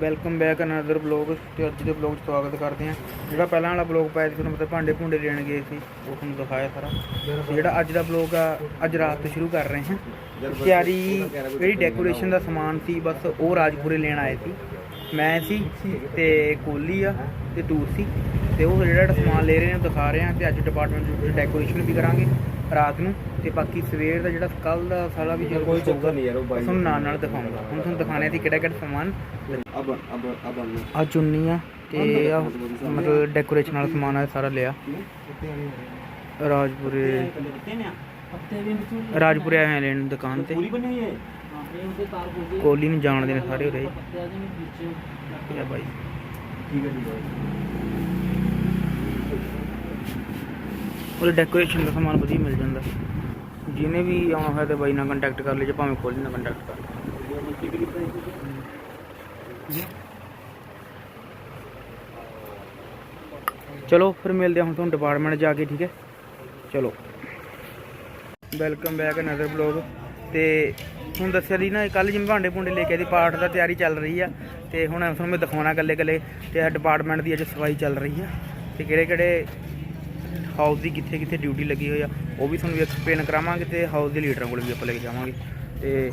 Welcome back another blog ਤੇ ਅੱਜ ਦੇ ਬਲੌਗ 'ਚ ਸਵਾਗਤ ਕਰਦੇ ਹਾਂ। ਜਿਹੜਾ ਪਹਿਲਾਂ ਵਾਲਾ ਬਲੌਗ ਪਾਇਆ ਸੀ, ਤੁਹਾਨੂੰ ਪਤਾ ਭਾਂਡੇ ਭੁੰਡੇ ਲੈਣ ਗਏ ਸੀ, ਉਹ ਤੁਹਾਨੂੰ ਦਿਖਾਇਆ ਸਾਰਾ। ਤੇ ਜਿਹੜਾ ਅੱਜ ਦਾ ਬਲੌਗ ਆ, ਅੱਜ ਰਾਤ ਤੋਂ ਸ਼ੁਰੂ ਕਰ ਰਹੇ ਹਾਂ। ਤਿਆਰੀ, ਜਿਹੜੀ ਡੈਕੋਰੇਸ਼ਨ ਦਾ ਸਮਾਨ ਸੀ, ਬਸ ਉਹ ਰਾਜਪੁਰੇ ਲੈਣ ਆਏ ਸੀ। ਮੈਂ ਸੀ ਤੇ ਕੋਲੀ ਆ ਤੇ ਤੂਰ ਸੀ। ਤੇ ਉਹ ਜਿਹੜਾ ਸਮਾਨ ਲੈ ਰਹੇ ਨੇ ਉਹ ਦਿਖਾ ਰਹੇ ਹਾਂ ਤੇ ਅੱਜ ਡਿਪਾਰਟਮੈਂਟ ਵਿੱਚ ਡੈਕੋਰੇਸ਼ਨ ਵੀ ਕਰਾਂਗੇ। ਰਾਤ ਨੂੰ ਤੇ ਬਾਕੀ ਸਵੇਰ ਦਾ ਜਿਹੜਾ ਕੱਲ ਦਾ ਸਾਰਾ ਵੀ ਕੋਈ ਚੱਕਰ ਨਹੀਂ ਯਾਰ ਉਹ ਬਾਈ ਤੁਹਾਨੂੰ ਨਾਲ ਨਾਲ ਦਿਖਾਉਂਗਾ। ਹੁਣ ਤੁਹਾਨੂੰ ਦਿਖਾਣੇ ਸੀ ਕਿਹੜਾ ਕਿਹੜਾ ਸਮਾਨ। ਅਬ ਅਬ ਅਬ ਆ ਚੁੰਨੀਆਂ ਤੇ ਆ ਮਤਲਬ ਡੈਕੋਰੇਸ਼ਨ ਵਾਲਾ ਸਮਾਨ ਆ ਸਾਰਾ ਲਿਆ। ਰਾਜਪੁਰੇ ਰਾਜਪੁਰੇ ਆਏ ਲੈਣ ਦੁਕਾਨ ਤੇ। ਪੂਰੀ ਕੋਲੀ ਨੂੰ ਜਾਣਦੇ ਨੇ ਸਾਰੇ ਉਰੇ। ਇਹ ਬਾਈ। ਉਹਦੇ ਡੈਕੋਰੇਸ਼ਨ ਦਾ ਸਮਾਨ ਵਧੀਆ ਮਿਲ ਜਾਂਦਾ। ਜਿਹਨੇ ਵੀ ਆਉਣਾ ਹੋਇਆ ਤੇ ਬਾਈ ਨਾਲ ਕੰਟੈਕਟ ਕਰ ਲਈ ਜਾਂ ਭਾਵੇਂ ਕੋਹਲੀ ਨਾਲ ਕੰਟੈਕਟ ਕਰ ਚਲੋ, ਫਿਰ ਮਿਲਦੇ ਹਾਂ ਹੁਣ ਤੁਹਾਨੂੰ ਡਿਪਾਰਟਮੈਂਟ ਜਾ ਕੇ, ਠੀਕ ਹੈ? ਚਲੋ। ਵੈਲਕਮ ਬੈਕ ਅਨਦਰ ਬਲੌਗ ਤੇ ਹੁਣ ਦੱਸਿਆ ਦੀ ਨਾ ਕੱਲ ਜਿਵੇਂ ਭਾਂਡੇ ਭੁੰਡੇ ਲੈ ਕੇ ਆਈ ਪਾਠ ਦਾ ਤਿਆਰੀ ਚੱਲ ਰਹੀ ਆ। ਤੇ ਹੁਣ ਤੁਹਾਨੂੰ ਮੈਂ ਦਿਖਾਉਣਾ ਕੱਲੇ ਕੱਲੇ ਤੇ ਇਹ ਡਿਪਾਰਟਮੈਂਟ ਦੀ ਅੱਜ ਸਫ਼ਾਈ ਚੱਲ ਰਹੀ ਆ। ਤੇ ਕਿਹੜੇ ਕਿਹੜੇ ਹਾਊਸ ਦੀ ਕਿੱਥੇ ਕਿੱਥੇ ਡਿਊਟੀ ਲੱਗੀ ਹੋਈ ਆ, ਉਹ ਵੀ ਤੁਹਾਨੂੰ ਐਕਸਪਲੇਨ ਕਰਾਵਾਂਗੇ ਤੇ ਹਾਊਸ ਦੇ ਲੀਡਰਾਂ ਕੋਲ ਵੀ ਆਪਾਂ ਲੈ ਕੇ ਜਾਵਾਂਗੇ। ਤੇ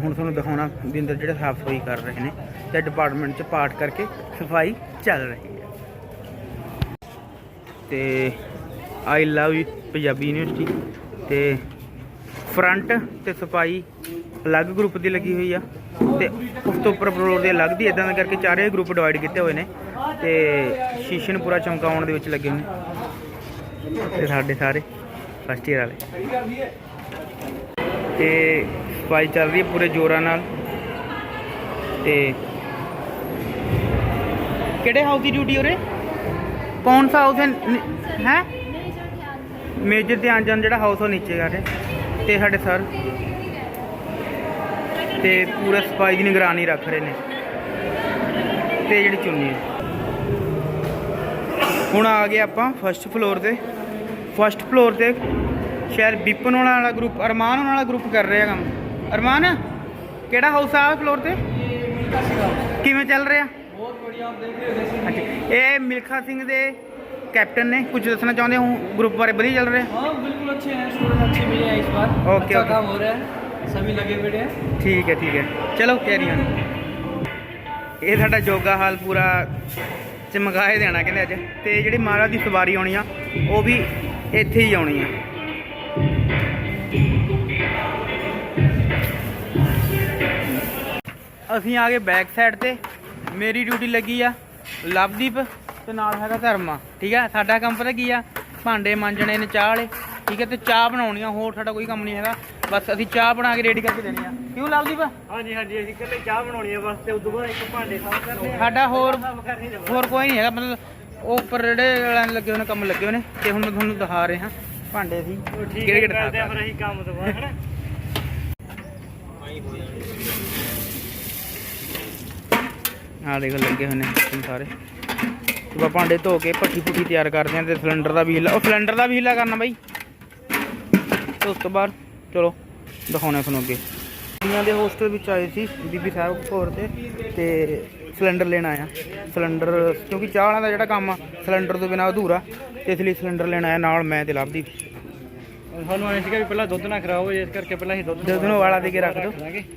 ਹੁਣ ਤੁਹਾਨੂੰ ਦਿਖਾਉਣਾ ਵੀ ਅੰਦਰ ਜਿਹੜੇ ਸਾਫ਼ ਸਫ਼ਾਈ ਕਰ ਰਹੇ ਨੇ ਤੇ ਡਿਪਾਰਟਮੈਂਟ 'ਚ ਪਾਠ ਕਰਕੇ ਸਫ਼ਾਈ ਚੱਲ ਰਹੀ ਹੈ। ਤੇ I love you Punjabi university ਤੇ ਫਰੰਟ ਤੇ ਸਫ਼ਾਈ ਅਲੱਗ ਗਰੁੱਪ ਦੀ ਲੱਗੀ ਹੋਈ ਆ। ਤੇ ਉਸ ਤੋਂ ਉੱਪਰ ਫਲੋਰ ਦੇ ਅਲੱਗ ਦੀ ਇਦਾਂ ਕਰਕੇ ਚਾਰੇ ਗਰੁੱਪ ਡਿਵਾਈਡ ਕੀਤੇ ਹੋਏ ਨੇ। ਤੇ ਸ਼ੀਸ਼ੇ ਨੂੰ ਪੂਰਾ ਚਮਕਾਉਣ ਦੇ ਵਿੱਚ ਲੱਗੇ ਹੋਏ ਨੇ। ਤੇ ਸਾਡੇ ਸਾਰੇ ਫਸਟ ਈਅਰ ਵਾਲੇ। ਤੇ ਸਫ਼ਾਈ ਚੱਲ ਰਹੀ ਹੈ ਪੂਰੇ ਜ਼ੋਰਾਂ ਨਾਲ। ਤੇ ਕਿਹੜੇ ਹਾਊਸ ਦੀ ਡਿਊਟੀ ਉਰੇ? ਕੌਣ ਸਾ ਹਾਊਸ ਹੈ? ਮੇਜਰ ਧਿਆਨ ਚੰਦ ਜਿਹੜਾ ਹਾਊਸ ਉਹ ਨੀਚੇ ਕਰ ਰਿਹਾ। ਤੇ ਸਾਡੇ ਸਰ ਤੇ ਪੂਰਾ ਸਫ਼ਾਈ ਦੀ ਨਿਗਰਾਨੀ ਰੱਖ ਰਹੇ ਨੇ। ਤੇ ਜਿਹੜੀ ਚੁੰਨੀ ਹੁਣ ਆ ਗਏ ਆਪਾਂ ਫਸਟ ਫਲੋਰ ਤੇ। ਫਸਟ ਫਲੋਰ ਤੇ ਸ਼ਾਇਦ ਬਿਪਨ ਹੋਣਾ ਵਾਲਾ ਗਰੁੱਪ ਅਰਮਾਨ ਹੋਣਾ ਵਾਲਾ ਗਰੁੱਪ ਕਰ ਰਿਹਾ ਕੰਮ ਅਰਮਾਨ ਕਿਹੜਾ ਹਾਊਸ ਆ ਫਲੋਰ ਤੇ ਕਿਵੇਂ ਚੱਲ ਰਿਹਾ ਅੱਛਾ ਇਹ ਮਿਲਖਾ ਸਿੰਘ ਦੇ ਕੈਪਟਨ ਨੇ ਕੁਝ ਦੱਸਣਾ ਚਾਹੁੰਦੇ ਹੋ ਗਰੁੱਪ ਬਾਰੇ ਵਧੀਆ ਚੱਲ ਰਿਹਾ हाँ बिल्कुल अच्छे हैं स्टूडेंट अच्छे मिले हैं इस बार ओके, अच्छा ओके। काम हो रहा है सभी लगे पड़े हैं ਠੀਕ ਹੈ ਠੀਕ ਹੈ ਚਲੋ ਕੈਰੀ ਔਨ ਇਹ ਸਾਡਾ ਜੋਗਾ ਹਾਲ ਪੂਰਾ ਚਮਕਾਏ ਦੇਣਾ ਕਹਿੰਦੇ ਅੱਜ ਤੇ ਜਿਹੜੀ ਮਹਾਰਾਜ ਦੀ ਸਵਾਰੀ ਆਉਣੀ ਆ ਉਹ ਵੀ ਇੱਥੇ ਹੀ ਆਉਣੀ ਆ। ਅਸੀਂ ਆ ਗਏ ਬੈਕ ਸਾਈਡ ਤੇ। ਮੇਰੀ ਡਿਊਟੀ ਲੱਗੀ ਆ ਲਵਦੀਪ ਤੇ ਨਾਲ ਹੈਗਾ ਧਰਮਾ ਠੀਕ ਆ? ਸਾਡਾ ਕੰਮ ਪਤਾ ਕੀ ਆ? ਭਾਂਡੇ ਮਾਂਜਣੇ ਨੇ ਚਾਹ ਵਾਲੇ ਠੀਕ ਹੈ ਤੇ ਚਾਹ ਬਣਾਉਣੀ ਆ ਹੋਰ ਸਾਡਾ ਕੋਈ ਕੰਮ ਨਹੀਂ ਹੈਗਾ। ਬਸ ਅਸੀਂ ਚਾਹ ਬਣਾ ਕੇ ਰੈਡੀ ਕਰਕੇ ਦੇਣੀ ਆ। ਕਿਉਂ ਲਵਦੀਪ? ਹਾਂਜੀ ਹਾਂਜੀ ਅਸੀਂ ਕੱਲੇ ਚਾਹ ਬਣਾਉਣੀ ਹੈ ਬਸ ਤੇ ਉਦੋਂ ਬਾਅਦ ਇੱਕ ਭਾਂਡੇ ਸਾਫ਼ ਕਰਨੇ ਸਾਡਾ ਹੋਰ ਹੋਰ ਕੋਈ ਨਹੀਂ ਹੈਗਾ ਮਤਲਬ ਉਹ ਉੱਪਰ ਜਿਹੜੇ ਨੇ ਲੱਗੇ ਹੋਏ ਨੇ ਕੰਮ ਲੱਗੇ ਹੋਏ ਨੇ ਤੇ ਹੁਣ ਮੈਂ ਤੁਹਾਨੂੰ ਦਿਖਾ ਰਿਹਾ ਭਾਂਡੇ ਸੀ ਕਿਹੜੇ ਕਿਹੜੇ ਕਰਦੇ ਆ ਫਿਰ ਅਸੀਂ ਕੰਮ ਤੋਂ ਬਾਅਦ ਹਨਾ? ਆ ਦੇਖੋ ਲੱਗੇ ਹੋਏ ਨੇ ਸਾਰੇ। ਆਪਾਂ ਭਾਂਡੇ ਧੋ ਕੇ ਭੱਠੀ ਭੁੱਠੀ ਤਿਆਰ ਕਰਦੇ ਆਂ ਤੇ ਸਿਲੰਡਰ ਦਾ ਵੀ ਹੀਲਾ ਉਹ ਸਿਲੰਡਰ ਦਾ ਵੀ ਹੀਲਾ ਕਰਨਾ ਬਾਈ। ਤੇ ਉਸ ਤੋਂ ਬਾਅਦ ਚਲੋ ਦਿਖਾਉਣਾ ਤੁਹਾਨੂੰ ਅੱਗੇ। ਕੁੜੀਆਂ ਦੇ ਹੋਸਟਲ ਵਿੱਚ ਆਏ ਸੀ ਬੀਬੀ ਸਾਹਿਬ ਕੋਰ ਤੇ ਤੇ ਸਿਲੰਡਰ ਲੈਣ ਆਇਆ। ਸਿਲੰਡਰ ਕਿਉਂਕਿ ਚਾਹ ਵਾਲਾ ਦਾ ਜਿਹੜਾ ਕੰਮ ਆ ਸਿਲੰਡਰ ਤੋਂ ਬਿਨਾ ਅਧੂਰਾ ਤੇ ਇਸ ਲਈ ਸਿਲੰਡਰ ਲੈਣ ਆਇਆ ਨਾਲ ਮੈਂ ਤੇ ਲਵਦੀਪ ਸਾਨੂੰ ਆਏ ਸੀਗਾ ਵੀ ਪਹਿਲਾਂ ਦੁੱਧ ਨਾ ਖਰਾਬ ਹੋ ਜਾਏ ਇਸ ਕਰਕੇ ਪਹਿਲਾਂ ਅਸੀਂ ਦੁੱਧ ਦੁੱਧ ਨੂੰ ਵਾਲਾ ਦੇ ਕੇ ਰੱਖ ਦਿਓ।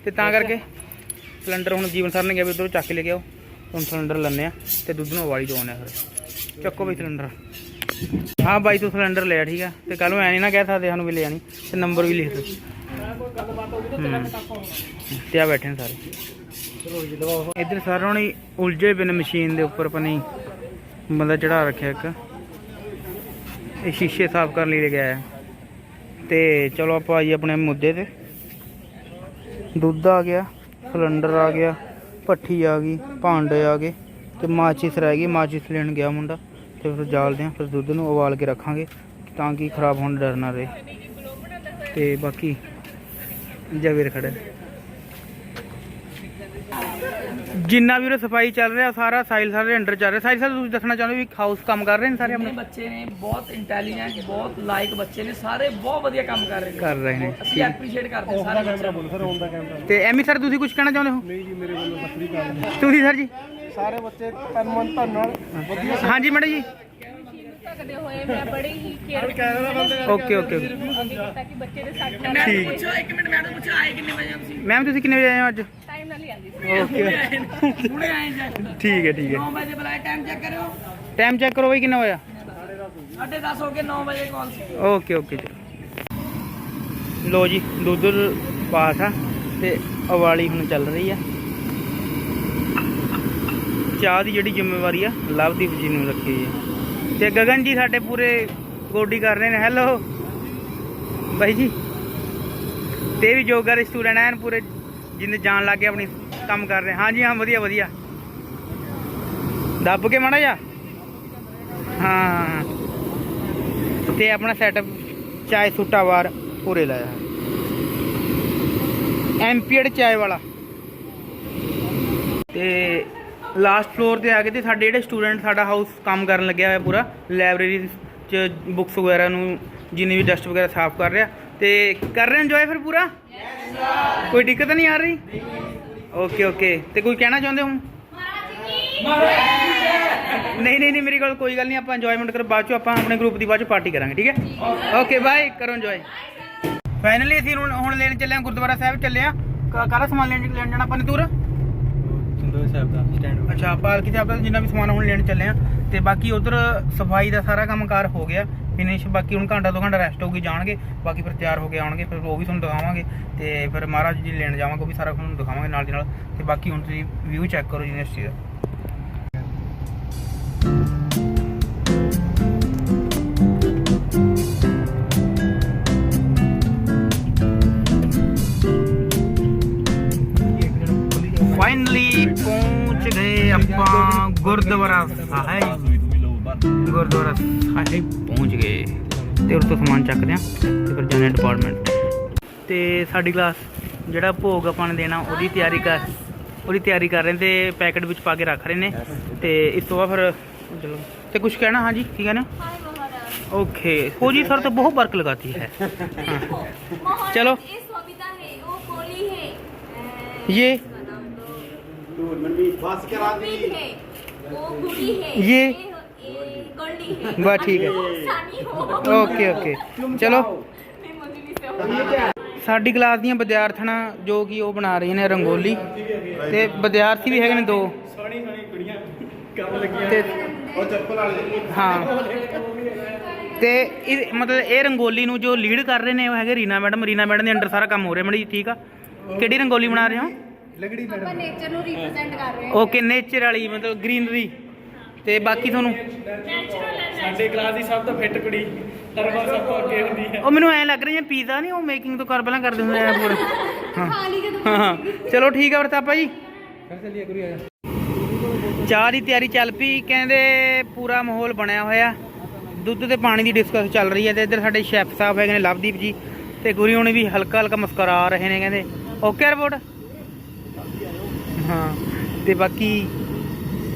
ਤੇ ਤਾਂ ਕਰਕੇ ਸਿਲੰਡਰ ਹੁਣ ਜੀਵਨ ਸਰ ਨੇ ਕਿਹਾ ਵੀ ਉਧਰੋਂ ਚੱਕ ਕੇ ਲੈ ਕੇ ਆਓ। ਹੁਣ ਸਿਲੰਡਰ ਲੈਣੇ ਆ ਤੇ ਦੁੱਧ ਨੂੰ ਦਵਾਉਣੇ ਆ ਫਿਰ। ਚੱਕੋ ਬਈ ਸਿਲੰਡਰ। ਹਾਂ ਬਾਈ ਤੂੰ ਸਿਲੰਡਰ ਲਿਆ ਠੀਕ ਆ। ਤੇ ਕੱਲ ਨੂੰ ਐ ਨਹੀਂ ਨਾ ਕਹਿ ਸਕਦੇ ਸਾਨੂੰ ਵੀ ਲੈ ਜਾਣੀ ਤੇ ਨੰਬਰ ਵੀ ਲਿਖ ਦਿਓ। ਹੂੰ। ਤੇ ਆ। ਬੈਠੇ ਨੇ ਸਾਰੇ। ਇੱਧਰ ਸਾਰਿਆਂ ਨੇ ਉਲਝੇ ਪਏ ਨੇ ਮਸ਼ੀਨ ਦੇ ਉੱਪਰ ਪਨੀ ਬੰਦਾ ਚੜਾ ਰੱਖਿਆ ਇੱਕ। ਇਹ ਸ਼ੀਸ਼ੇ ਸਾਫ਼ ਕਰਨ ਲਈ ਕੇ ਆਇਆ। ਤੇ ਚਲੋ ਆਪਾਂ ਆਈਏ ਆਪਣੇ ਮੁੱਦੇ ਤੇ। ਦੁੱਧ ਆ ਗਿਆ ਸਿਲੰਡਰ ਆ ਗਿਆ ਭੱਠੀ ਆ ਗਈ ਭਾਂਡੇ ਆ ਗਏ ਤੇ ਮਾਚਿਸ ਰਹਿ ਗਈ ਮਾਚਿਸ ਲੈਣ ਗਿਆ ਮੁੰਡਾ ਤੇ ਫਿਰ ਜਾਲਦੇ ਆ ਫਿਰ ਦੁੱਧ ਨੂੰ ਉਬਾਲ ਕੇ ਰੱਖਾਂਗੇ ਤਾਂ ਕਿ ਖਰਾਬ ਹੋਣ ਦਾ ਡਰ ਨਾ ਰਹੇ। ਤੇ ਬਾਕੀ ਜਵੇਰ ਖੜੇ ਜਿੰਨਾ ਵੀ ਉਹ ਸਫ਼ਾਈ ਚੱਲ ਰਿਹਾ ਸਾਰਾ ਸਾਈਲ ਸਾਰੇ ਅੰਡਰ ਚੱਲ ਰਿਹਾ। ਸਾਈਲ ਸਾਹਿਬ ਤੁਸੀਂ ਦੱਸਣਾ ਚਾਹੁੰਦੇ ਹੋ ਵੀ ਹਾਊਸ ਕੰਮ ਕਰ ਰਹੇ ਨੇ ਸਾਰੇ ਆਪਣੇ? ਬੱਚੇ ਨੇ ਬਹੁਤ ਇੰਟੈਲੀਜੈਂਟ ਬਹੁਤ ਲਾਇਕ ਬੱਚੇ ਨੇ। ਸਾਰੇ ਬਹੁਤ ਵਧੀਆ ਕੰਮ ਕਰ ਰਹੇ ਨੇ। ਕਰ ਰਹੇ ਨੇ ਅਸੀਂ ਐਪਰੀਸ਼ੀਏਟ ਕਰਦੇ ਹਾਂ ਸਾਰੇ ਬੱਚਿਆਂ ਨੂੰ ਤੇ ਐਮੀ ਸਰ ਤੁਸੀਂ ਕੁਝ ਕਹਿਣਾ ਚਾਹੁੰਦੇ ਹੋ? ਨਹੀਂ ਜੀ ਮੇਰੇ ਵੱਲੋਂ ਸਤਿ ਗੱਲ ਤੁਸੀਂ ਸਰ ਜੀ? ਸਾਰੇ ਬੱਚੇ ਤਨ ਮਨ ਧਨ ਨਾਲ ਵਧੀਆ ਹਾਂਜੀ ਮੈਡਮ ਜੀ। ਸਕਦੇ ਹੋਏ ਮੈਂ ਬੜੇ ਹੀ ਕੇਅਰ ਓਕੇ ਓਕੇ। ਓਕੇ ਕੀਤਾ ਕਿ ਬੱਚੇ ਦੇ ਸੱਟ ਮੈਡਮ ਠੀਕ। ਪੁੱਛੋ ਇੱਕ ਮਿੰਟ ਮੈਡਮ ਪੁੱਛੋ ਆਏ ਕਿੰਨੇ ਵਜੇ ਹੋ ਤੁਸੀਂ? ਮੈਮ ਤੁਸੀਂ ਕਿੰਨੇ ਵਜੇ ਆਏ ਹੋ ਅੱਜ? ਟਾਈਮ ਨਾਲ ਹੀ ਆਂਦੀ ਸੀ। ਓਕੇ ਹੁਣੇ ਆਏ ਜੀ ਠੀਕ ਹੈ ਠੀਕ ਹੈ। 9 ਵਜੇ ਬੁਲਾਇਆ ਟਾਈਮ ਚੈੱਕ ਕਰਿਓ। ਟਾਈਮ ਚੈੱਕ ਕਰੋ ਬਈ ਕਿੰਨਾ ਹੋਇਆ? ਸਾਢੇ 10 ਹੋ ਗਏ 9 ਵਜੇ ਕਾਲ ਸੀ। ਓਕੇ ਓਕੇ ਜੀ ਲੋ ਜੀ ਦੁੱਧ ਪਾਸ ਆ ਤੇ ਉਵਾਲੀ ਹੁਣ ਚੱਲ ਰਹੀ ਆ। ਚਾਹ ਦੀ ਜਿਹੜੀ ਜ਼ਿੰਮੇਵਾਰੀ ਆ ਲਵਦੀਪ ਜੀ ਨੂੰ ਰੱਖੀ ਹੈ ਤੇ ਗਗਨ ਜੀ ਸਾਡੇ ਪੂਰੇ ਗੋਡੀ ਕਰ ਰਹੇ ਨੇ ਹੈਲੋ ਬਾਈ ਜੀ, ਤੇ ਵੀ ਯੋਗਾ ਦੇ ਸਟੂਡੈਂਟ ਐਨ ਪੂਰੇ ਜਿੰਨੇ ਜਾਣ ਲੱਗ ਗਏ ਆਪਣੀ ਕੰਮ ਕਰ ਰਹੇ। ਹਾਂਜੀ, ਹਾਂ, ਵਧੀਆ ਵਧੀਆ। ਦੱਬ ਕੇ ਮਾੜਾ ਜਾ ਹਾਂ। ਤੇ ਆਪਣਾ ਸੈਟਅਪ ਚਾਏ ਸੁੱਟਾ ਵਾਰ ਪੂਰੇ ਲਾਇਆ ਐਮਪੀਐਡ ਚਾਏ ਵਾਲਾ। ਤੇ ਲਾਸਟ ਫਲੋਰ ਤੇ ਆ ਕੇ ਤੇ ਸਾਡੇ ਜਿਹੜੇ ਸਟੂਡੈਂਟ ਸਾਡਾ ਹਾਊਸ ਕੰਮ ਕਰਨ ਲੱਗਿਆ ਹੋਇਆ ਪੂਰਾ ਲਾਇਬ੍ਰੇਰੀ ਚ ਬੁੱਕਸ ਵਗੈਰਾ ਨੂੰ ਜਿੰਨੀ ਵੀ ਡਸਟ ਵਗੈਰਾ ਸਾਫ਼ ਕਰ ਰਿਹਾ। ਤੇ ਕਰ ਰਹੇ ਇੰਜੋਏ ਫਿਰ ਪੂਰਾ? ਕੋਈ ਦਿੱਕਤ ਨਹੀਂ ਆ ਰਹੀ? ਓਕੇ ਓਕੇ ਤੇ ਕੋਈ ਕਹਿਣਾ ਚਾਹੁੰਦੇ ਹੋ? ਨਹੀਂ ਨਹੀਂ ਨਹੀਂ, ਮੇਰੀ ਗੱਲ ਕੋਈ ਗੱਲ ਨਹੀਂ, ਆਪਾਂ ਇੰਜੋਇਮੈਂਟ ਕਰ ਬਾਅਦ ਚੋਂ ਆਪਾਂ ਆਪਣੇ ਗਰੁੱਪ ਦੀ ਬਾਅਦ ਚੋਂ ਪਾਰਟੀ ਕਰਾਂਗੇ, ਠੀਕ ਹੈ? ਓਕੇ ਬਾਏ ਕਰੋ ਇੰਜੋਏ ਫਾਈਨਲੀ ਅਸੀਂ ਹੁਣ ਲੈਣ ਚੱਲੇ ਹਾਂ ਗੁਰਦੁਆਰਾ ਸਾਹਿਬ, ਚੱਲੇ ਆ ਕਾਹਦਾ ਸਮਾਨ ਲੈਣ ਲੈਣ ਜਾਣਾ ਆਪਾਂ ਨੇ ਦੂਰ ਸਿੰਧੂ ਸਾਹਿਬ ਦਾ ਸਟੈਂਡ ਅੱਛਾ, ਪਾਲਕੀ ਸਾਹਿਬ ਦਾ ਜਿੰਨਾ ਵੀ ਸਮਾਨ ਹੁਣ ਲੈਣ ਚੱਲੇ ਆ, ਤੇ ਬਾਕੀ ਉਧਰ ਸਫ਼ਾਈ ਦਾ ਸਾਰਾ ਕੰਮਕਾਰ ਹੋ ਗਿਆ। ਫਿਨਿਸ਼ ਬਾਕੀ ਹੁਣ ਘੰਟਾ ਦੋ ਘੰਟਾ ਰੈਸਟ ਹੋ ਗਈ ਜਾਣਗੇ, ਬਾਕੀ ਫਿਰ ਤਿਆਰ ਹੋ ਕੇ ਆਉਣਗੇ, ਫਿਰ ਉਹ ਵੀ ਤੁਹਾਨੂੰ ਦਿਖਾਵਾਂਗੇ, ਤੇ ਫਿਰ ਮਹਾਰਾਜ ਜੀ ਲੈਣ ਜਾਵਾਂਗੇ, ਉਹ ਵੀ ਸਾਰਾ ਤੁਹਾਨੂੰ ਦਿਖਾਵਾਂਗੇ ਨਾਲ ਦੀ ਨਾਲ। ਤੇ ਬਾਕੀ ਹੁਣ ਤੁਸੀਂ ਵਿਊ ਚੈੱਕ ਕਰੋ ਯੂਨੀਵਰਸਿਟੀ ਦਾ ਗੁਰਦੁਆਰਾ ਸਾਹਿਬ ਗੁਰਦੁਆਰਾ ਸਾਹਿਬ ਪਹੁੰਚ ਗਏ ਤੇ ਉਸ ਤੋਂ ਸਮਾਨ ਚੱਕਦੇ ਆ ਤੇ ਫਿਰ ਜਾਣੇ ਡਿਪਾਰਟਮੈਂਟ ਤੇ ਸਾਡੀ ਕਲਾਸ ਜਿਹੜਾ ਭੋਗ ਆਪਾਂ ਨੇ ਦੇਣਾ ਉਹਦੀ ਤਿਆਰੀ ਕਰ ਉਹਦੀ ਤਿਆਰੀ ਕਰ ਰਹੇ ਨੇ ਤੇ ਪੈਕਟ ਵਿੱਚ ਪਾ ਕੇ ਰੱਖ ਰਹੇ ਨੇ ਤੇ ਇਸ ਤੋਂ ਬਾਅਦ ਫਿਰ ਚਲੋ ਤੇ ਕੁਝ ਕਹਿਣਾ ਹਾਂਜੀ ਠੀਕ ਹੈ ਨਾ हाय महाराज ओके फौजी सर तो बहुत वर्क लगाती है देखो महाराज चलो। ये सविता है वो कोली है अ, ये इसका नाम तो गुरमीत है वो गुड़ी है ये? ये गोल्डी है बस ठीक है। वो सानी हो ओके ओके चलो मैं मजली से हूँ ਸਾਡੀ ਕਲਾਸ ਦੀਆਂ ਵਿਦਿਆਰਥਣਾਂ ਜੋ ਕਿ ਉਹ ਬਣਾ ਰਹੀਆਂ ਨੇ ਰੰਗੋਲੀ ਤੇ ਵਿਦਿਆਰਥੀ ਵੀ ਹੈਗੇ ਨੇ ਦੋ ਸੋਹਣੀ ਸੋਹਣੀ ਕੁੜੀਆਂ ਕੰਮ ਲੱਗੀਆਂ ਤੇ ਉਹ ਚੱਪਲ ਵਾਲੇ ਹਾਂ ਤੇ ਇਹ ਮਤਲਬ ਇਹ ਰੰਗੋਲੀ ਨੂੰ ਜੋ ਲੀਡ ਕਰ ਰਹੇ ਨੇ ਉਹ ਹੈਗੇ ਰੀਨਾ ਮੈਡਮ ਰੀਨਾ ਮੈਡਮ ਦੇ ਅੰਡਰ ਸਾਰਾ ਕੰਮ ਹੋ ਰਿਹਾ ਮੈਡਮ ਜੀ ਠੀਕ ਆ ਕਿਹੜੀ ਰੰਗੋਲੀ ਬਣਾ ਰਹੇ ਹੋ ਲਗੜੀ ਆਪਾਂ ਨੇਚਰ ਨੂੰ ਰਿਪਰੈਜ਼ੈਂਟ ਕਰ ਰਹੇ ਓਕੇ ਨੇਚਰ ਵਾਲੀ ਮਤਲਬ ਗ੍ਰੀਨਰੀ ਤੇ ਬਾਕੀ ਤੁਹਾਨੂੰ? ਸਾਡੇ ਕਲਾਸ ਦੀ ਸਭ ਤੋਂ ਫਿੱਟ ਕੁੜੀ ਤਰਵਾ ਸਭ ਤੋਂ ਅੱਗੇ ਹੁੰਦੀ ਹੈ। ਉਹ ਮੈਨੂੰ ਐ ਲੱਗ ਰਿਹਾ ਜਿਵੇਂ ਪੀਜ਼ਾ ਨਹੀਂ ਉਹ ਮੇਕਿੰਗ ਤੋਂ ਕਰ ਪਹਿਲਾਂ ਕਰਦੇ ਹੁੰਦੇ ਆ ਪੂਰੇ ਹਾਂ ਜਦੋਂ ਹਾਂ। ਹਾਂ ਚਲੋ ਠੀਕ ਆ ਵਰਤਾਪਾ ਜੀ। ਫਿਰ ਚੱਲੀਏ ਗੁਰੀ ਆ ਚਾਹ ਦੀ ਤਿਆਰੀ ਚੱਲ ਪਈ ਕਹਿੰਦੇ ਪੂਰਾ ਮਾਹੌਲ ਬਣਿਆ ਹੋਇਆ। ਦੁੱਧ ਤੇ ਪਾਣੀ ਦੀ ਡਿਸਕਸ ਚੱਲ ਰਹੀ ਹੈ ਤੇ ਇੱਧਰ ਸਾਡੇ ਸ਼ੈਫ ਸਾਹਿਬ ਹੈਗੇ ਨੇ ਲਵਦੀਪ ਜੀ ਤੇ ਗੁਰੀ ਹੁਣੀ ਵੀ ਹਲਕਾ ਹਲਕਾ ਮੁਸਕਰਾ ਰਹੇ ਨੇ ਕਹਿੰਦੇ। Okay report? ਹਾਂ। ਤੇ ਬਾਕੀ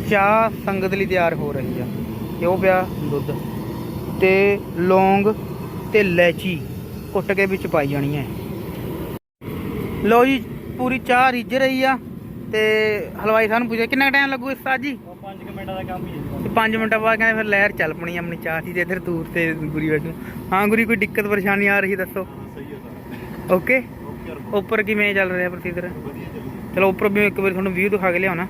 ਚਾਹ ਸੰਗਤ ਲਈ ਤਿਆਰ ਹੋ ਰਹੀ ਆ। ਉਹ ਪਿਆ? ਦੁੱਧ। ਤੇ ਲੌਂਗ ਤੇ ਇਲਾਇਚੀ ਕੁੱਟ ਕੇ ਵਿੱਚ ਪਾਈ ਜਾਣੀ ਹੈ ਲੋ ਜੀ ਪੂਰੀ ਚਾਹ ਰਿੱਝ ਰਹੀ ਆ ਤੇ ਹਲਵਾਈ ਸਾਨੂੰ ਪੁੱਛਿਆ ਕਿੰਨਾ ਟਾਈਮ ਲੱਗੂ ਇਸ ਸਾਜ ਜੀ? 5 ਮਿੰਟਾਂ ਦਾ ਕੰਮ ਹੀ ਹੈ। ਤੇ 5 ਮਿੰਟਾਂ ਬਾਅਦ ਕਹਿੰਦੇ ਫਿਰ ਲਹਿਰ ਚੱਲ ਪਣੀ ਆਪਣੀ ਚਾਹ ਦੀ ਤੇ ਇੱਧਰ ਦੂਰ ਤੇ ਗੁਰੀ ਬੈਠੂ। ਹਾਂ ਗੁਰੀ ਕੋਈ ਦਿੱਕਤ ਪਰੇਸ਼ਾਨੀ ਆ ਰਹੀ ਦੱਸੋ? ਓਕੇ ਉੱਪਰ ਕਿਵੇਂ ਚੱਲ ਰਿਹਾ ਪ੍ਰੋਸੀਜਰ ਚਲੋ ਉੱਪਰ ਵੀ ਇੱਕ ਵਾਰੀ ਤੁਹਾਨੂੰ ਵਿਊ ਦਿਖਾ ਕੇ ਲਿਆਉਣਾ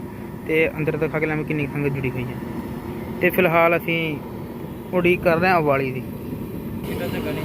ਤੇ ਅੰਦਰ ਦਿਖਾ ਕੇ ਲਿਆਵਾਂ ਕਿੰਨੀ ਸੰਗਤ ਜੁੜੀ ਹੋਈ ਹੈ। ਤੇ ਫਿਲਹਾਲ ਅਸੀਂ ਉਡੀਕ ਕਰ ਰਹੇ ਹਾਂ ਅਵਾਲੀ ਦੀ। ਕਿੰਨਾ ਚੰਗਾ ਨਹੀਂ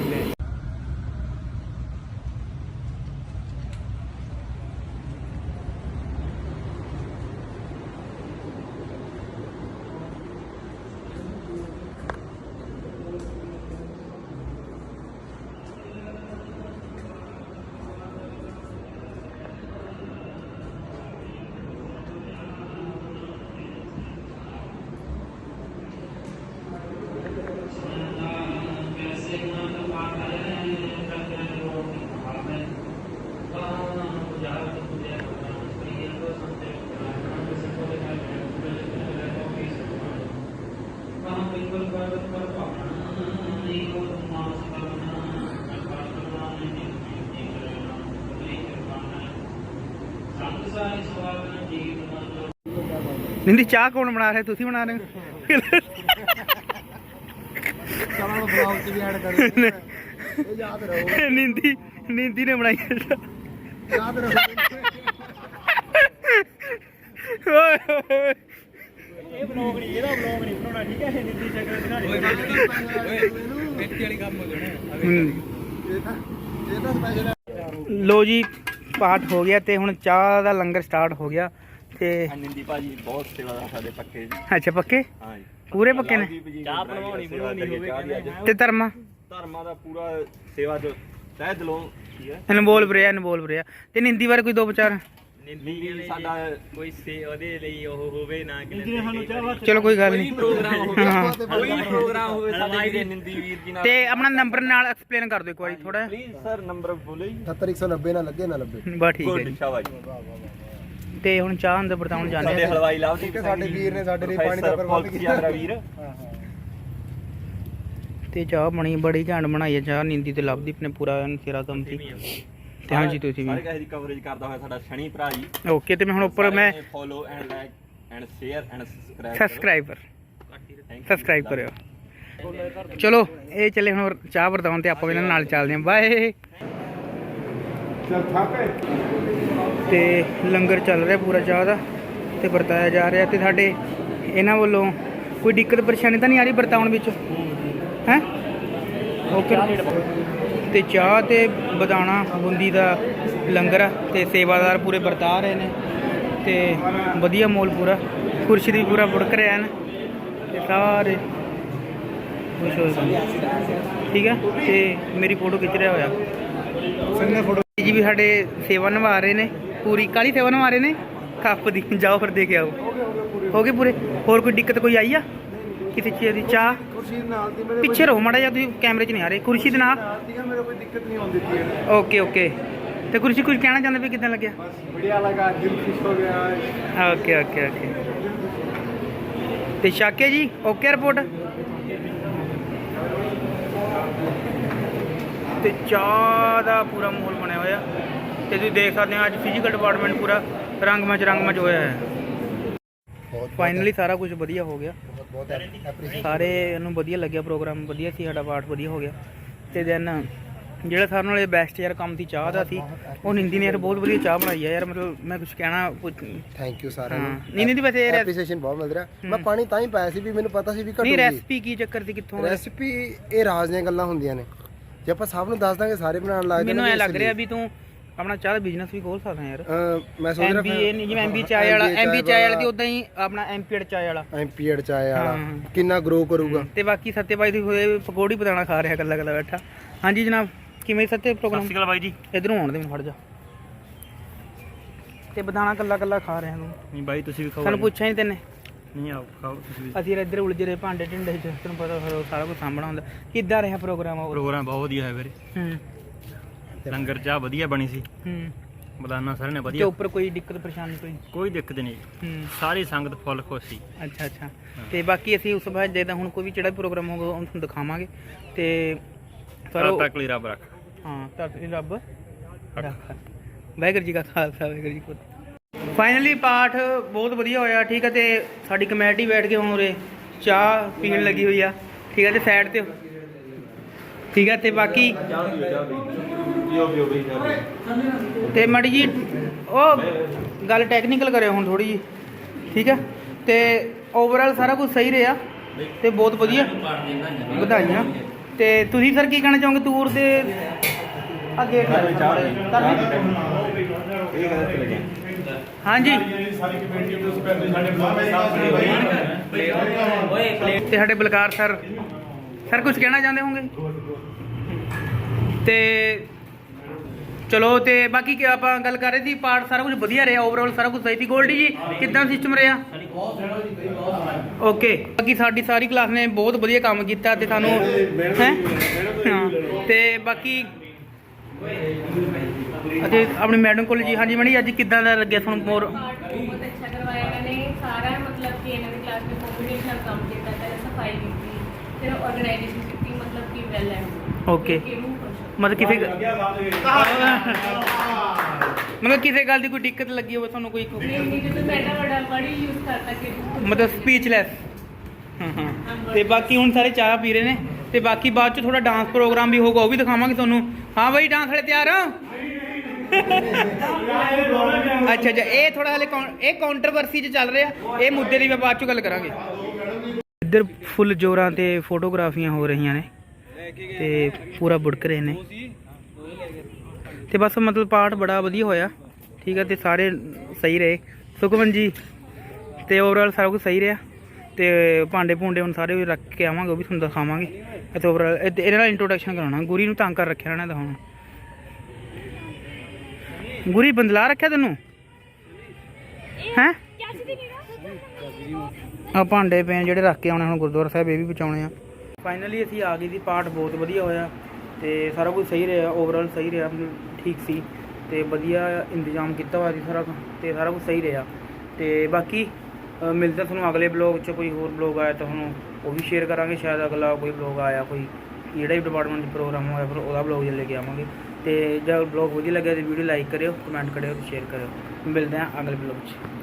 ਨਿੰਦੀ ਚਾਹ ਕੌਣ ਬਣਾ ਰਿਹਾ? ਤੁਸੀਂ ਬਣਾ ਰਹੇ ਹੋ? ਚਲਾ ਬਲੌਗ ਚ ਵੀ ਐਡ ਕਰੋ ਇਹ ਯਾਦ ਰਹੋ ਨਿੰਦੀ ਨਿੰਦੀ ਨੇ ਬਣਾਈ ਹੈ। ਚਾਹ। ਯਾਦ ਰਹੋ ਓਏ ਹੋਏ ਇਹ ਬਲੌਗ ਨਹੀਂ ਇਹਦਾ ਬਲੌਗ ਨਹੀਂ ਬਣਾਉਣਾ ਠੀਕ ਹੈ? ਇਹ ਨਿੱਦੀ ਚੱਕਰ ਦਿਖਾਣੀ ਹੂੰ। ਇਹ ਤਾਂ ਇਹ ਤਾਂ ਸਪੈਸ਼ਲ ਲੋ ਜੀ ਪਾਠ ਹੋ ਗਿਆ ਤੇ ਹੁਣ ਚਾਹ ਦਾ ਲੰਗਰ ਸਟਾਰਟ ਹੋ ਗਿਆ। ਤੇ ਨਿੰਦੀ ਭਾਜੀ ਬਹੁਤ ਸੇਵਾ ਸਾਡੇ ਪੱਕੇ ਜੀ ਅੱਛਾ ਪੱਕੇ ਹਾਂ ਜੀ। ਪੂਰੇ ਪੱਕੇ ਨੇ? ਚਾਹ ਬਣਵਾਉਣੀ ਬਣਵਾਉਣੀ ਹੋਵੇ ਤੇ ਧਰਮਾ? ਧਰਮਾਂ ਦਾ ਪੂਰਾ ਸੇਵਾ ਜੋ ਤਹਿ ਦਿਲੋਂ ਕੀ ਹੈ? ਅਨਮੋਲ ਬਰਿਆ ਅਨਮੋਲ ਬਰਿਆ। ਤੇ ਨਿੰਦੀ ਬਾਰੇ ਕੋਈ ਦੋ ਵਿਚਾਰ? ਨਿੰਦੀ ਸਾਡਾ ਕੋਈ ਸੇ ਉਹਦੇ ਲਈ ਉਹ ਹੋਵੇ ਨਾ ਕਿ ਨਿੱਦੀ ਨੇ ਸਾਨੂੰ ਚਾਹ ਵਾਸਤੇ ਚਲੋ ਕੋਈ ਗੱਲ ਨਹੀਂ। ਪ੍ਰੋਗਰਾਮ ਹੋਵੇ ਹਾਂ। ਕੋਈ ਪ੍ਰੋਗਰਾਮ ਹੋਵੇ ਸਾਡੇ ਵੀਰੇ ਨਿੰਦੀ ਵੀਰ ਜੀ ਨਾਲ। ਤੇ ਆਪਣਾ ਨੰਬਰ ਨਾਲ ਐਕਸਪਲੇਨ ਕਰ ਦਿਓ ਇੱਕ ਵਾਰੀ ਥੋੜਾ ਪਲੀਜ਼ ਸਰ ਨੰਬਰ ਬੋਲੇ ਜੀ। 70190 ਨਾ ਲੱਗੇ ਨਾ ਲੱਗੇ ਬਸ ਠੀਕ ਹੈ ਗੁੱਡ ਜੀ। ਸ਼ਾਬਾਸ਼। ਤੇ ਹੁਣ ਚਾਹ ਅੰਦਰ ਵਰਤਾਉਣ ਜਾਂਦੇ ਸਾਡੇ ਆ ਹਲਵਾਈ ਲਾਭਦੀਪ ਕਿ ਸਾਡੇ ਵੀਰ ਨੇ ਸਾਡੇ ਲਈ ਪਾਣੀ ਦਾ ਪ੍ਰਬੰਧ ਕੀਤਾ। ਮੇਰਾ ਵੀਰ। ਤੇ ਚਾਹ ਬਣੀ ਬੜੀ ਘੈਂਟ ਬਣਾਈ ਹੈ ਚਾਹ ਨਿੰਦੀ ਤੇ ਲਵਦੀਪ ਨੇ ਪੂਰਾ ਐਨ ਸਿਰਾ ਕੰਮ ਸੀ ਤੇ ਹਾਂਜੀ ਤੁਸੀਂ ਸਾਰੇ ਵੀ ਕਿਸੇ ਦੀ ਕਵਰੇਜ ਕਰਦਾ ਹੋਇਆ ਸਾਡਾ ਸ਼ਨੀ ਭਰਾ ਜੀ। ਓਕੇ ਤੇ ਮੈਂ ਹੁਣ ਉੱਪਰ ਮੈਂ follow and like and share and subscribe subscriber subscribe ਕਰਿਓ। ਚਲੋ ਇਹ ਚੱਲੇ ਹੁਣ ਚਾਹ ਵਰਤਾਉਣ ਤੇ ਆਪਾਂ ਵੀ ਇਹਨਾਂ ਨਾਲ ਚੱਲਦੇ ਹਾਂ। ਬਾਏ ਤੇ ਲੰਗਰ ਚੱਲ ਰਿਹਾ ਪੂਰਾ ਚਾਹ ਦਾ ਤੇ ਵਰਤਾਇਆ ਜਾ ਰਿਹਾ ਤੇ ਸਾਡੇ ਇਹਨਾਂ ਵੱਲੋਂ ਕੋਈ ਦਿੱਕਤ ਪਰੇਸ਼ਾਨੀ ਤਾਂ ਨਹੀਂ ਆ ਰਹੀ ਵਰਤਾਉਣ ਵਿੱਚ? ਹੈ? ਓਕੇ। ਤੇ ਚਾਹ ਤੇ ਬਦਾਣਾ ਬੁੰਦੀ ਦਾ ਲੰਗਰ ਆ ਤੇ ਸੇਵਾਦਾਰ ਪੂਰੇ ਵਰਤਾ ਰਹੇ ਨੇ ਤੇ ਵਧੀਆ ਮੋਲ ਪੂਰਾ ਕੁਰਸੀ ਦੀ ਪੂਰਾ ਬੁੜਕ ਰਿਹਾ ਨੇ ਤੇ ਸਾਰੇ ਖੁਸ਼ ਹੋਏ ਪਏ। ਠੀਕ ਹੈ ਤੇ ਮੇਰੀ ਫੋਟੋ ਖਿੱਚ ਰਿਹਾ ਹੋਇਆ। ਸੰਨੇ ਫੋਟੋ ਜੀ ਵੀ ਸਾਡੇ ਸੇਵਾ ਨਿਭਾ ਰਹੇ ਨੇ। ਪੂਰੀ ਕਾਲੀ ਸੇਵਾ ਨੂੰ ਮਾਰੇ ਨੇ। ਕੱਪ ਦੀ ਜਾਓ ਫਿਰ ਦੇ ਕੇ ਆਓ। ਹੋ ਗਏ ਪੂਰੇ? ਹੋਰ ਕੋਈ ਦਿੱਕਤ ਕੋਈ ਆਈ ਆ? ਕਿਸੇ ਚੀਜ਼ ਦੀ ਚਾਹ? ਕੁਰਸੀ ਨਾਲ ਦੀ ਮੇਰੇ ਪਿੱਛੇ ਰਹੋ ਮਾੜਾ ਜਿਹਾ ਤੁਸੀਂ ਕੈਮਰੇ 'ਚ ਨਹੀਂ ਆ ਰਹੇ। ਕੁਰਸੀ ਦੇ ਨਾਲ? Okay okay. ਤੇ ਕੁਰਸੀ ਕੁਝ ਕਹਿਣਾ ਚਾਹੁੰਦੇ ਵੀ ਕਿਦਾਂ ਲੱਗਿਆ? ਬਸ ਲੱਗਾ ਦਿਲ ਖੁਸ਼ ਹੋ ਗਿਆ। Okay okay okay. ਤੇ ਸ਼ਾਕੇ ਜੀ ਓਕੇ ਰਿਪੋਰਟ? ਤੇ ਚਾਹ ਦਾ ਪੂਰਾ ਮੋਲ ਬਣਿਆ ਹੋਇਆ। ਤੇ ਤੁਸੀਂ ਦੇਖ ਸਕਦੇ ਹੋ ਅੱਜ ਫਿਜ਼ੀਕਲ ਡਿਪਾਰਟਮੈਂਟ ਪੂਰਾ ਰੰਗਮੰਚ ਰੰਗਮੰਚ ਹੋਇਆ ਹੈ। ਫਾਈਨਲੀ ਸਾਰਾ ਕੁਝ ਵਧੀਆ ਹੋ ਗਿਆ। ਸਾਰੇ ਇਹਨੂੰ ਵਧੀਆ ਲੱਗਿਆ ਪ੍ਰੋਗਰਾਮ ਵਧੀਆ ਸੀ ਸਾਡਾ ਪਾਠ ਵਧੀਆ ਹੋ ਗਿਆ। ਤੇ ਦੈਨ ਜਿਹੜਾ ਸਾਰਿਆਂ ਨਾਲੋਂ ਬੈਸਟ ਯਾਰ ਕੰਮ ਸੀ ਚਾਹ ਦਾ ਸੀ ਉਹ ਨਿੰਦੀ ਨੇ ਯਾਰ ਬਹੁਤ ਵਧੀਆ ਚਾਹ ਬਣਾਈ ਆ ਯਾਰ ਮਤਲਬ ਮੈਂ ਕੁਝ ਕਹਿਣਾ ਥੈਂਕ ਯੂ ਸਾਰਿਆਂ ਨੂੰ। ਨਹੀਂ ਨਹੀਂ ਬਸ ਇਹ ਐਪਰੀਸੀਏਸ਼ਨ ਬਹੁਤ ਮਿਲ ਰਿਹਾ। ਮੈਂ ਪਾਣੀ ਤਾਂ ਹੀ ਪਾਇਆ ਸੀ ਵੀ ਮੈਨੂੰ ਪਤਾ ਸੀ ਵੀ ਘਟੂਗੀ। ਨਹੀਂ ਰੈਸਪੀ ਕੀ ਚੱਕਰ ਦੀ ਕਿੱਥੋਂ ਰੈਸਪੀ ਇਹ ਰਾਜ ਦੀਆਂ ਗੱਲਾਂ ਹੁੰਦੀਆਂ ਨੇ। ਜੇ ਆਪਾਂ ਸਭ ਨੂੰ ਦੱਸ ਦਾਂਗੇ ਸਾਰੇ ਬਣਾਉਣ ਲੱਗ ਜਾਣਗੇ ਮੈਨੂੰ ਐ ਲੱਗ ਰਿਹਾ ਵੀ ਤੂੰ ਆਪਣਾ ਚਾਹ ਦਾ ਬਿਜ਼ਨਸ ਵੀ ਖੋਲ ਸਕਦਾ ਯਾਰ। ਮੈਂ ਸੋਚ ਰਿਹਾ ਐਮਬੀਏ ਨਹੀਂ ਜਿਵੇਂ ਐਮਬੀ ਚਾਏ ਵਾਲਾ ਐਮਬੀ ਚਾਏ ਵਾਲਾ ਦੀ ਉਦਾਂ ਹੀ ਆਪਣਾ ਐਮਪੀਡ ਚਾਏ ਵਾਲਾ। ਐਮਪੀਐਡ ਚ ਵਾਲਾ। ਕਿੰਨਾ ਗਰੋ ਕਰੂਗਾ। ਤੇ ਬਾਕੀ ਸੱਤੇ ਬਾਈ ਦੀ ਹੋਏ ਪਕੌੜੀ ਪਤਾਣਾ ਖਾ ਰਿਹਾ ਇਕੱਲਾ ਇਕੱਲਾ ਬੈਠਾ। ਹਾਂਜੀ ਜਨਾਬ ਕਿਵੇਂ ਸੱਤੇ ਪ੍ਰੋਗਰਾਮ ਅਕਾਲ ਬਾਈ ਜੀ। ਇਧਰੋਂ ਆਉਣ ਦੇ ਮੈਨੂੰ ਫੜ ਜਾ। ਤੇ ਬਦਾਣਾ ਕੱਲਾ ਕੱਲਾ ਖਾ ਰਿਹਾ ਤੂੰ। ਨਹੀਂ ਬਾਈ ਤੁਸੀਂ ਵੀ ਖਾਓ ਸਾਨੂੰ ਪੁੱਛਿਆ ਨਹੀਂ ਤੈਨੇ? ਨਹੀਂ ਆਓ ਖਾਓ ਤੁਸੀਂ ਵੀ। ਅਸੀਂ ਇੱਧਰ ਉਲਝ ਰਹੇ ਭਾਂਡੇ ਢਿੰਡੇ ਚ ਤੈਨੂੰ ਪਤਾ ਫਿਰ ਸਾਰਾ ਕੁਝ ਸਾਂਭਣਾ ਹੁੰਦਾ। ਕਿੱਦਾਂ ਰਿਹਾ ਪ੍ਰੋਗਰਾਮ ਉਹ? ਪ੍ਰੋਗਰਾਮ ਬਹੁਤ ਵਧੀਆ ਹੈ ਵੀਰੇ। ਹੂੰ। ਲੰਗਰ ਚਾਹ ਵਧੀਆ ਬਣੀ ਸੀ। ਹੂੰ। ਬਦਾਨਾ ਸਾਰਿਆਂ ਨੇ ਤੇ ਵਧੀਆ। ਉੱਪਰ ਕੋਈ ਦਿੱਕਤ ਪਰੇਸ਼ਾਨੀ ਕੋਈ? ਕੋਈ ਦਿੱਕਤ ਨਹੀਂ। ਹੂੰ। ਸਾਰੀ ਸੰਗਤ ਫੁੱਲ ਖੁਸ਼ ਸੀ। ਅੱਛਾ ਅੱਛਾ। ਤੇ ਬਾਕੀ ਅਸੀਂ ਉਸ ਬਾਅਦ ਜਦੋਂ ਹੁਣ ਕੋਈ ਵੀ ਜਿਹੜਾ ਪ੍ਰੋਗਰਾਮ ਹੋਊਗਾ ਉਹ ਤੁਹਾਨੂੰ ਦਿਖਾਵਾਂਗੇ। ਤੇ ਕਰੋ ਤੱਕ ਲਈ ਰੱਬ ਰੱਖ। ਹਾਂ ਧਰਤੀ ਰੱਬ ਰੱਖ। ਵਾਹਿਗੁਰੂ ਜੀ ਕਾ ਖਾਲਸਾ ਵਾਹਿਗੁਰੂ ਜੀ ਕੀ ਫਤਿਹ। ਫਾਈਨਲੀ ਪਾਠ ਬਹੁਤ ਵਧੀਆ ਹੋਇਆ ਠੀਕ ਹੈ ਤੇ ਸਾਡੀ ਕਮੇਟੀ ਬੈਠ ਕੇ ਹੁਣ ਉਰੇ ਚਾਹ ਪੀਣ ਲੱਗੀ ਹੋਈ ਆ। ਠੀਕ ਹੈ ਤੇ ਸਾਈਡ ਤੇ ਠੀਕ ਹੈ ਤੇ ਬਾਕੀ ਤੇ ਮਾੜੀ ਜੀ ਉਹ ਗੱਲ ਟੈਕਨੀਕਲ ਕਰਿਓ ਹੁਣ ਥੋੜੀ ਜੀ ਠੀਕ ਹੈ ਤੇ ਓਵਰਆਲ ਸਾਰਾ ਕੁਝ ਸਹੀ ਰਿਹਾ ਤੇ ਬਹੁਤ ਵਧੀਆ ਵਧਾਈਆਂ। ਤੇ ਤੁਸੀਂ ਸਰ ਕੀ ਕਹਿਣਾ ਚਾਹੋਗੇ ਟੂਰ ਦੇ ਅੱਗੇ? ਹਾਂਜੀ। ਤੇ ਸਾਡੇ ਬਲਕਾਰ ਸਰ ਸਰ ਕੁਝ ਕਹਿਣਾ ਚਾਹੁੰਦੇ ਹੋਗੇ ਤੇ ਚਲੋ ਤੇ ਬਾਕੀ ਕਿ ਆਪਾਂ ਗੱਲ ਕਰ ਰਹੇ ਸੀ ਪਾਰਟ ਸਾਰਾ ਕੁਝ ਵਧੀਆ ਰਿਹਾ ਓਵਰਆਲ ਸਾਰਾ ਕੁਝ ਸਹੀ ਸੀ। ਗੋਲਡੀ ਜੀ ਕਿੱਦਾਂ ਸਿਸਟਮ ਰਿਹਾ? ਓਕੇ ਬਾਕੀ ਸਾਡੀ ਸਾਰੀ ਕਲਾਸ ਨੇ ਬਹੁਤ ਵਧੀਆ ਕੰਮ ਕੀਤਾ ਤੇ ਸਾਨੂੰ ਹੈ? ਤੇ ਬਾਕੀ ਅਤੇ ਆਪਣੀ ਮੈਡਮ ਕੋਲ ਜੀ ਹਾਂਜੀ ਮੈਡਮ ਅੱਜ ਕਿੱਦਾਂ ਦਾ ਲੱਗਿਆ ਤੁਹਾਨੂੰ ਮੋਰ ਬਹੁਤ ਅੱਛਾ ਕਰਵਾਇਆ ਇਹਨਾਂ ਨੇ। ਸਾਰਾ ਮਤਲਬ ਕਿ ਇਹਨਾਂ ਦੀ ਕਲਾਸ ਵਿੱਚ ਕੰਪੀਟੀਸ਼ਨ ਕੰਮ ਕੀਤਾ ਪਹਿਲਾਂ ਸਫ਼ਾਈ ਕੀਤੀ ਫਿਰ ਆਰਗੇਨਾਈਜੇਸ਼ਨ ਕੀਤੀ ਮਤਲਬ ਕਿ ਵੈਲ ਹੈ। ਓਕੇ ਮਤਲਬ ਕਿਸੇ ਮਤਲਬ ਕਿਸੇ ਗੱਲ ਦੀ ਕੋਈ ਦਿੱਕਤ ਲੱਗੀ ਹੋਵੇ ਤੁਹਾਨੂੰ ਕੋਈ ਮਤਲਬ ਸਪੀਚਲੈਸ ਹਾਂ ਹਾਂ। ਤੇ ਬਾਕੀ ਹੁਣ ਸਾਰੇ ਚਾਹ ਪੀ ਰਹੇ ਨੇ। ਤੇ ਬਾਕੀ ਬਾਅਦ ਚ ਥੋੜਾ ਡਾਂਸ ਪ੍ਰੋਗਰਾਮ ਵੀ ਹੋਊਗਾ ਉਹ ਵੀ ਦਿਖਾਵਾਂਗੇ ਤੁਹਾਨੂੰ। ਹਾਂ ਬਾਈ ਡਾਂਸ ਵਾਲੇ ਤਿਆਰ ਹੋ ਅੱਛਾ ਅੱਛਾ ਇਹ ਥੋੜਾ ਹਲੇ ਇਹ ਕਾਉਂਟਰਵਰਸੀ ਚ ਚੱਲ ਰਿਹਾ। ਇਹ ਮੁੱਦੇ ਦੀ ਮੈਂ ਬਾਅਦ ਚ ਗੱਲ ਕਰਾਂਗੇ। ਇੱਧਰ ਫੁੱਲ ਜੋਰਾਂ ਤੇ ਫੋਟੋਗ੍ਰਾਫੀਆਂ ਹੋ ਰਹੀਆਂ ਨੇ। ਤੇ ਪੂਰਾ ਬੁੜਕ ਰਹੇ ਨੇ। ਤੇ ਬਸ ਮਤਲਬ ਪਾਠ ਬੜਾ ਵਧੀਆ ਹੋਇਆ। ਠੀਕ ਹੈ ਤੇ ਸਾਰੇ ਸਹੀ ਰਹੇ। ਸੁਖਮਨ ਜੀ ਤੇ ਓਵਰਆਲ ਸਾਰਾ ਕੁਝ ਸਹੀ ਰਿਹਾ। ਤੇ ਭਾਂਡੇ ਭੁੰਡੇ ਹੁਣ ਸਾਰੇ ਰੱਖ ਕੇ ਆਵਾਂਗੇ ਉਹ ਵੀ ਤੁਹਾਨੂੰ ਦਿਖਾਵਾਂਗੇ। ਤੇ ਓਵਰਆਲ ਇਹਦੇ ਨਾਲ ਇੰਟਰੋਡਕਸ਼ਨ ਕਰਾਉਣਾ। ਗੁਰੀ ਨੂੰ ਤੰਗ ਕਰ ਰੱਖਿਆ ਇਹਨਾਂ ਦਾ ਹੁਣ। ਗੁਰੀ ਬੰਦਲਾ ਰੱਖਿਆ ਤੈਨੂੰ? ਹੈ? ਆ ਭਾਂਡੇ ਪਏ ਜਿਹੜੇ ਰੱਖ ਕੇ ਆਉਣੇ ਹੁਣ ਗੁਰਦੁਆਰਾ ਸਾਹਿਬ ਇਹ ਵੀ ਬਚਾਉਣੇ ਆ। ਫਾਈਨਲੀ ਅਸੀਂ ਆ ਗਏ ਸੀ ਪਾਠ ਬਹੁਤ ਵਧੀਆ ਹੋਇਆ ਤੇ ਸਾਰਾ ਕੁਝ ਸਹੀ ਰਿਹਾ ਓਵਰਆਲ ਸਹੀ ਰਿਹਾ ਠੀਕ ਸੀ ਤੇ ਵਧੀਆ ਇੰਤਜ਼ਾਮ ਕੀਤਾ ਹੋਇਆ ਸੀ ਸਾਰਾ ਤੇ ਸਾਰਾ ਕੁਝ ਸਹੀ ਰਿਹਾ। ਤੇ ਬਾਕੀ ਮਿਲਦਾ ਤੁਹਾਨੂੰ ਅਗਲੇ ਬਲੌਗ 'ਚ, ਕੋਈ ਹੋਰ ਬਲੌਗ ਆਇਆ ਤਾਂ ਤੁਹਾਨੂੰ ਉਹ ਵੀ ਸ਼ੇਅਰ ਕਰਾਂਗੇ, ਸ਼ਾਇਦ ਅਗਲਾ ਕੋਈ ਬਲੌਗ ਆਇਆ, ਕੋਈ ਜਿਹੜਾ ਵੀ ਡਿਪਾਰਟਮੈਂਟ 'ਚ ਪ੍ਰੋਗਰਾਮ ਹੋਇਆ, ਫਿਰ ਉਹਦਾ ਬਲੌਗ ਲੈ ਕੇ ਆਵਾਂਗੇ। ਤੇ ਜੇ ਬਲੌਗ ਵਧੀਆ ਲੱਗਿਆ ਤਾਂ ਵੀਡੀਓ ਲਾਈਕ ਕਰਿਓ ਕਮੈਂਟ ਕਰਿਓ ਤੇ ਸ਼ੇਅਰ ਕਰਿਓ। ਮਿਲਦੇ ਹਾਂ ਅਗਲੇ ਬਲੌਗ 'ਚ।